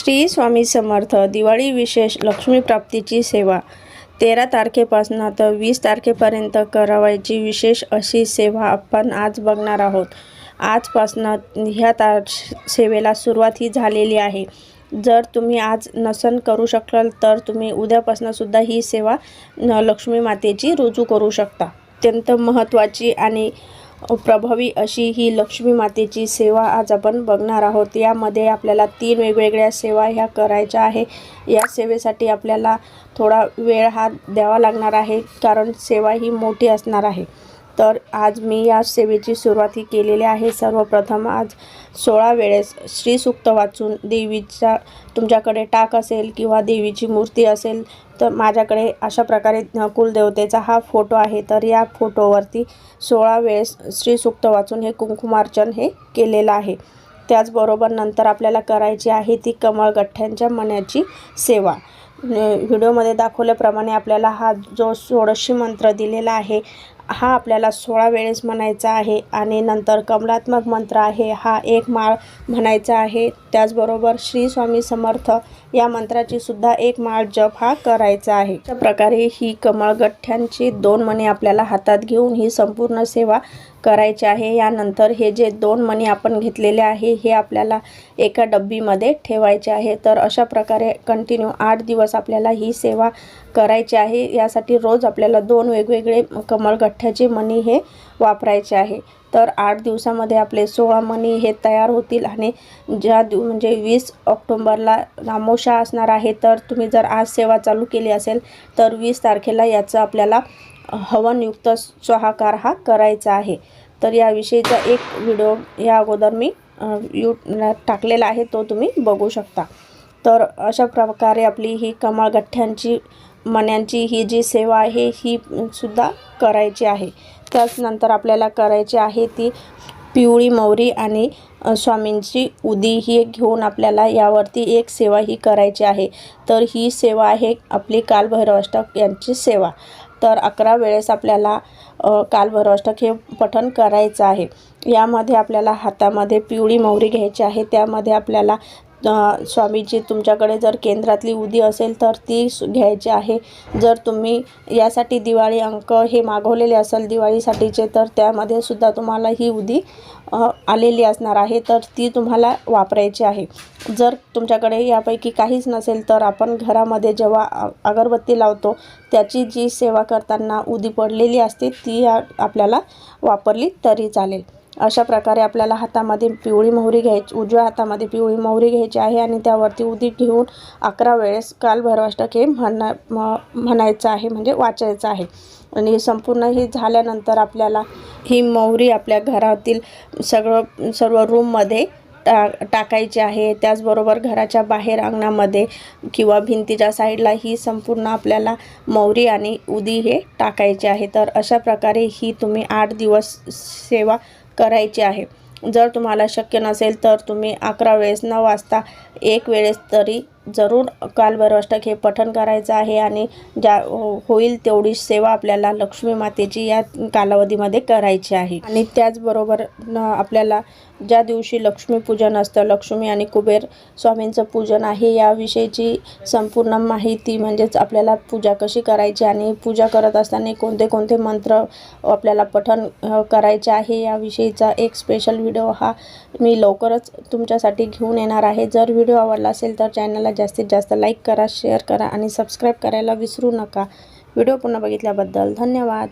श्री स्वामी समर्थ. दिवाळी विशेष लक्ष्मी प्राप्तीची सेवा. तेरा तारखेपासून तर वीस तारखेपर्यंत करावायची विशेष अशी सेवा आपण आज बघणार आहोत. आजपासनं ह्या तार सेवेला सुरुवात ही झालेली आहे. जर तुम्ही आज नसन करू शकाल तर तुम्ही उद्यापासूनसुद्धा ही सेवा न लक्ष्मी मातेची रुजू करू शकता. अत्यंत महत्त्वाची आणि प्रभावी अशी ही लक्ष्मी मातेची सेवा आज आपण बघणार आहोत. यामध्ये आपल्याला तीन वेगवेगळ्या सेवा ह्या करायच्या आहे. या सेवेसाठी आपल्याला थोडा वेळ हा द्यावा लागणार आहे कारण सेवा ही मोठी असणार आहे. तर आज मी या सेवेची सुरुवात ही केलेली आहे. सर्वप्रथम आज सोळा वेळेस श्रीसूक्त वाचून देवीचा तुमच्याकडे टाक असेल किंवा देवीची मूर्ती असेल तर माझ्याकडे अशा प्रकारे कुलदेवतेचा हा फोटो आहे. तर या फोटोवरती सोळा वेळेस श्रीसूक्त वाचून हे कुंकुमार्चन हे केलेलं आहे. त्याचबरोबर नंतर आपल्याला करायची आहे ती कमळगठ्ठ्यांच्या मण्याची सेवा. न- व्हिडिओमध्ये दाखवल्याप्रमाणे आपल्याला हा जो षोडशी मंत्र दिलेला आहे हा आपल्याला सोळा वेळेस म्हणायचा आहे आणि नंतर कमलात्मक मंत्र आहे हा एक माळ म्हणायचा आहे. त्याचबरोबर श्री स्वामी समर्थ या मंत्राची सुद्धा एक माळ जप हा करायचा आहे. अशा प्रकारे ही कमळगठ्ठ्यांची दोन मणी आपल्याला हातात घेऊन ही संपूर्ण सेवा करायची आहे. यानंतर हे जे दोन मणी आपण घेतलेले आहे हे आपल्याला एका डब्बीमध्ये ठेवायचे आहे. तर अशा प्रकारे कंटिन्यू आठ दिवस आपल्याला ही सेवा करायची आहे. यासाठी रोज आपल्याला दोन वेगवेगळे कमळगठ्ठ्याचे मणी हे वापरायचे आहे. तर आठ दिवसामध्ये आपले सोळा मणी हे तयार होतील आणि ज्या दिव म्हणजे वीस ऑक्टोंबरला अमावस्या असणार आहे तर तुम्ही जर आज सेवा चालू केली असेल तर वीस तारखेला याचं आपल्याला हवनयुक्त स्वाहाकार हा करायचा आहे. तर याविषयीचा एक व्हिडिओ या अगोदर मी यू टाकलेला आहे तो तुम्ही बघू शकता. तर अशा प्रकारे आपली ही कमळगठ्ठ्यांची मण्यांची ही जी सेवा आहे ही सुद्धा करायची आहे. त्याचनंतर आपल्याला करायची आहे ती पिवळी मोहरी आणि स्वामींची उदी ही घेऊन आपल्याला यावरती एक सेवा ही करायची आहे. तर ही सेवा आहे आपली कालभैरवाष्टक यांची सेवा. तर अकरा वेळेस आपल्याला कालभैरवाष्टक हे पठण करायचं आहे. यामध्ये आपल्याला हातामध्ये पिवळी मोहरी घ्यायची आहे. त्यामध्ये आपल्याला स्वामीजी तुमच्याकडे जर केंद्रातली उदी असेल तर ती घ्यायची आहे. जर तुम्ही यासाठी दिवाळी अंक हे मागवलेले असेल दिवाळीसाठीचे तर त्यामध्ये सुद्धा तुम्हाला ही उदी आलेली असणार आहे. तर ती तुम्हाला वापरायची आहे. जर तुमच्याकडे यापैकी काहीच नसेल तर आपण घरामध्ये जेव्हा अगरबत्ती लावतो त्याची जी सेवा करताना उदी पडलेली असते ती आपल्याला वापरली तरी चालेल. अशा प्रकारे आपल्याला हातामध्ये पिवळी मोहरी घ्यायची उजव्या हातामध्ये पिवळी मोहरी घ्यायची आहे आणि त्यावरती उदी घेऊन अकरा वेळेस कालभैरवाष्टक हे म्हणा म- म्हणायचं आहे म्हणजे वाचायचं आहे. आणि संपूर्ण हे झाल्यानंतर आपल्याला ही मोहरी आपल्या घरातील सगळं सर्व रूममध्ये टा टाकायची आहे. त्याचबरोबर घराच्या बाहेर अंगणामध्ये किंवा भिंतीच्या साईडला ही संपूर्ण आपल्याला मोहरी आणि उदी हे टाकायचे आहे. तर अशा प्रकारे ही तुम्ही आठ दिवस सेवा करायची आहे. जर तुम्हाला शक्य नसेल तर तुम्ही अकरा वेळेस न वाजता एक वेळेस तरी जरूर कालभैरवाष्टक हे पठण करायचं आहे आणि ज्या हो, होईल तेवढी सेवा आपल्याला लक्ष्मी मातेची या कालावधीमध्ये करायची आहे. आणि त्याचबरोबर न आपल्याला ज्या दिवशी लक्ष्मीपूजन असतं लक्ष्मी आणि कुबेर स्वामींचं पूजन आहे याविषयीची संपूर्ण माहिती म्हणजेच आपल्याला पूजा कशी करायची आणि पूजा करत असताना कोणते कोणते मंत्र आपल्याला पठण करायचे आहे याविषयीचा एक स्पेशल व्हिडिओ हा मी लवकरच तुमच्यासाठी घेऊन येणार आहे. जर व्हिडिओ आवडला असेल तर चॅनलला जास्तीत जास्त लाईक करा शेअर करा आणि सबस्क्राईब करायला विसरू नका. व्हिडिओ पुन्हा बघितल्याबद्दल धन्यवाद.